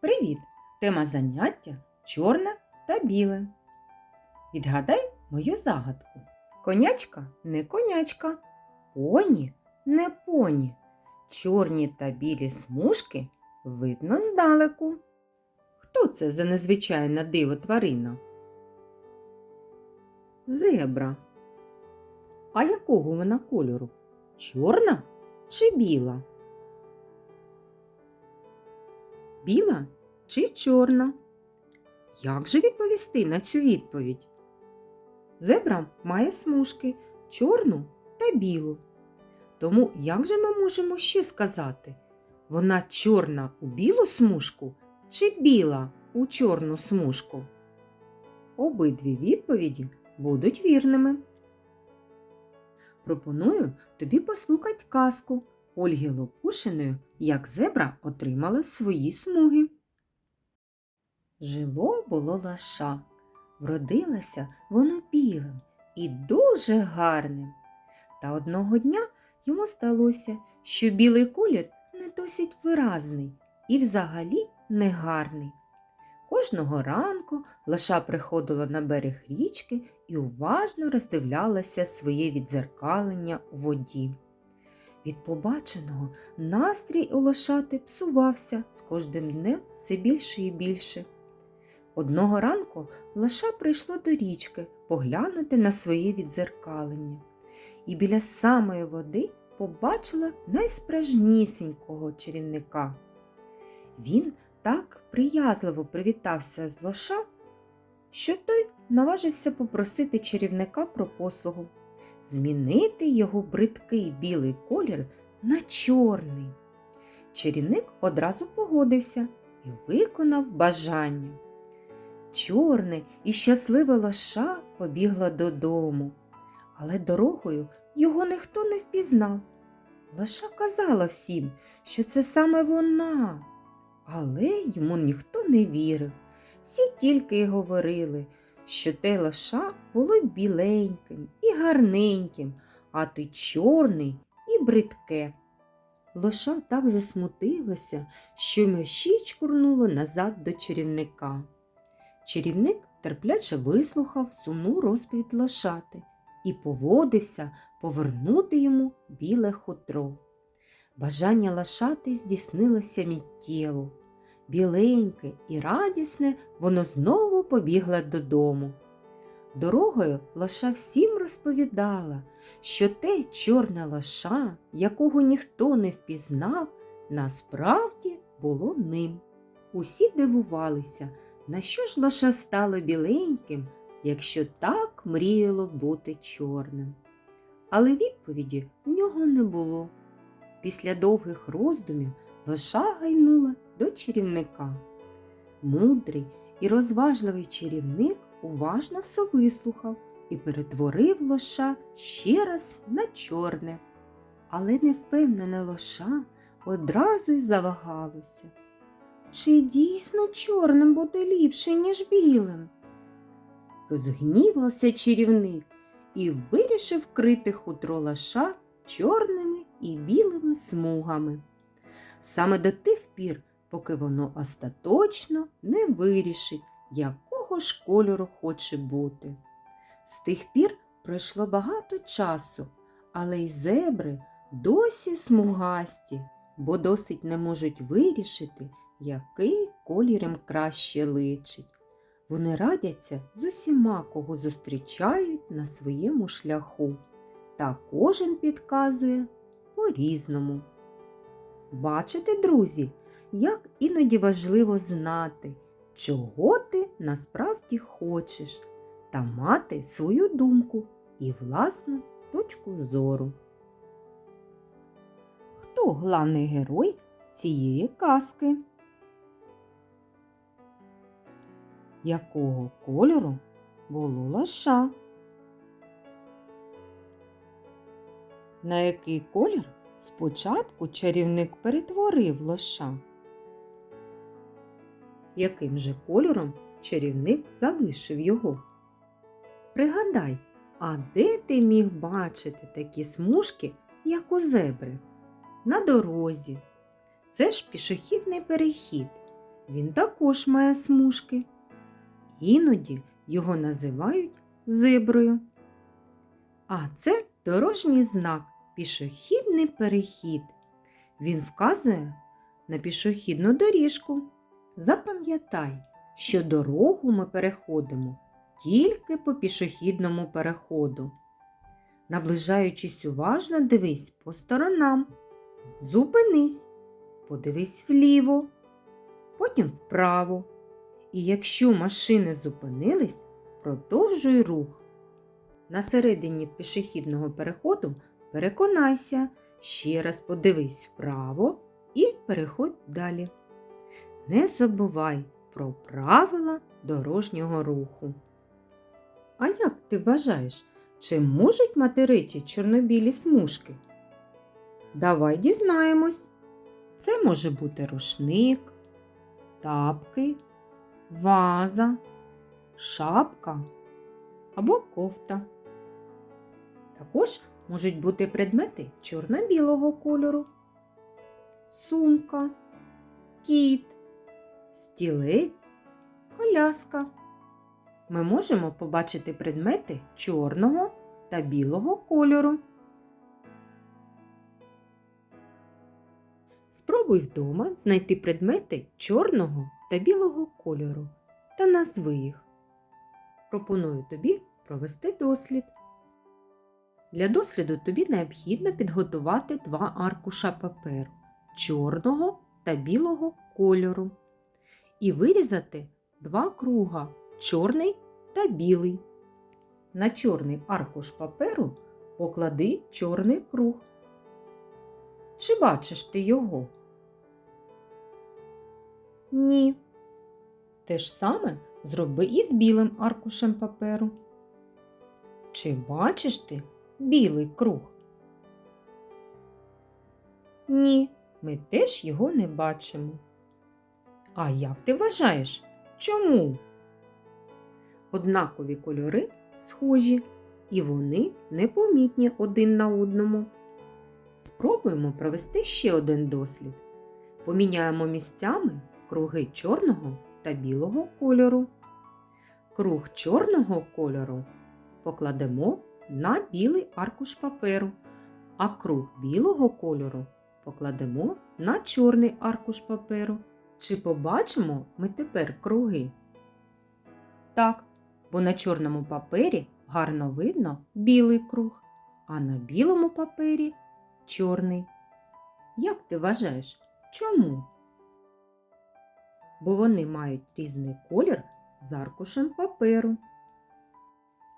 Привіт! Тема заняття чорне та біле. Відгадай мою загадку. Конячка не конячка, поні не поні. Чорні та білі смужки видно здалеку. Хто це за незвичайне диво тварина? Зебра. А якого вона кольору? Чорна чи біла? Біла чи чорна? Як же відповісти на цю відповідь? Зебра має смужки чорну та білу. Тому як же ми можемо ще сказати? Вона чорна у білу смужку чи біла у чорну смужку? Обидві відповіді будуть вірними. Пропоную тобі послухати казку Ольги Лопушиної, як зебра отримала свої смуги. Жило було лаша, вродилося воно білим і дуже гарним. Та одного дня йому сталося, що білий колір не досить виразний і взагалі негарний. Кожного ранку лаша приходила на берег річки і уважно роздивлялася своє відзеркалення у воді. Від побаченого настрій у лошати псувався з кожним днем все більше і більше. Одного ранку лоша прийшло до річки поглянути на своє відзеркалення і біля самої води побачила найсправжнісінького чарівника. Він так приязливо привітався з лоша, що той наважився попросити чарівника про послугу змінити його бридкий білий колір на чорний. Чарівник одразу погодився і виконав бажання. Чорне і щасливе лоша побігла додому, але дорогою його ніхто не впізнав. Лоша казала всім, що це саме вона, але йому ніхто не вірив. Всі тільки й говорили, що те лоша було біленьким і гарненьким, а ти чорний і бридке. Лоша так засмутилося, що мерщій чкурнуло назад до чарівника. Чарівник терпляче вислухав сумну розповідь лошати і поводився повернути йому біле хутро. Бажання лошати здійснилося миттєво. Біленьке і радісне воно знову побігла додому. Дорогою лоша всім розповідала, що те чорне лоша, якого ніхто не впізнав, насправді було ним. Усі дивувалися, на що ж лоша стало біленьким, якщо так мріяло бути чорним. Але відповіді в нього не було. Після довгих роздумів лоша гайнула до чарівника. Мудрий і розважливий чарівник уважно все вислухав і перетворив лоша ще раз на чорне. Але невпевнене лоша одразу й завагалося. Чи дійсно чорним буде ліпше, ніж білим? Розгнівався чарівник і вирішив крити хутро лоша чорними і білими смугами. Саме до тих пір, поки воно остаточно не вирішить, якого ж кольору хоче бути. З тих пір пройшло багато часу, але й зебри досі смугасті, бо досить не можуть вирішити, який колір їм краще личить. Вони радяться з усіма, кого зустрічають на своєму шляху, та кожен підказує по-різному. Бачите, друзі, як іноді важливо знати, чого ти насправді хочеш, та мати свою думку і власну точку зору. Хто главний герой цієї казки? Якого кольору було лоша? На який колір спочатку чарівник перетворив лоша? Яким же кольором чарівник залишив його? Пригадай, а де ти міг бачити такі смужки, як у зебри? На дорозі. Це ж пішохідний перехід. він також має смужки. Іноді його називають зеброю. А це дорожній знак пішохідний перехід. Він вказує на пішохідну доріжку. Запам'ятай, що дорогу ми переходимо тільки по пішохідному переходу. Наближаючись уважно, дивись по сторонам. Зупинись, подивись вліво, потім вправо. І якщо машини зупинились, продовжуй рух. На середині пішохідного переходу переконайся, ще раз подивись вправо і переходь далі. Не забувай про правила дорожнього руху. А як ти вважаєш, чи можуть мати чорнобілі смужки? Давай дізнаємось. Це може бути рушник, тапки, ваза, шапка або кофта. Також можуть бути предмети чорно-білого кольору, сумка, кіт, стілець, коляска. Ми можемо побачити предмети чорного та білого кольору. Спробуй вдома знайти предмети чорного та білого кольору та назви їх. Пропоную тобі провести дослід. Для досліду тобі необхідно підготувати два аркуша паперу чорного та білого кольору і вирізати два круга чорний та білий. На чорний аркуш паперу поклади чорний круг. Чи бачиш ти його? Ні. Те ж саме зроби і з білим аркушем паперу. Чи бачиш ти білий круг? Ні, ми теж його не бачимо. А як ти вважаєш? Чому? Однакові кольори схожі, і вони непомітні один на одному. Спробуємо провести ще один дослід. Поміняємо місцями круги чорного та білого кольору. Круг чорного кольору покладемо на білий аркуш паперу, а круг білого кольору покладемо на чорний аркуш паперу. Чи побачимо ми тепер круги? Так, бо на чорному папері гарно видно білий круг, а на білому папері чорний. Як ти вважаєш, чому? Бо вони мають різний колір з аркушем паперу.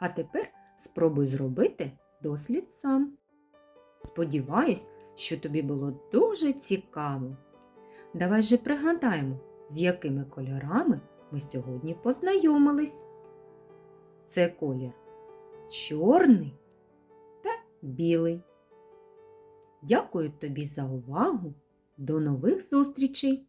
А тепер спробуй зробити дослід сам. Сподіваюсь, що тобі було дуже цікаво. Давай же пригадаємо, з якими кольорами ми сьогодні познайомились. Це колір чорний та білий. Дякую тобі за увагу. До нових зустрічей!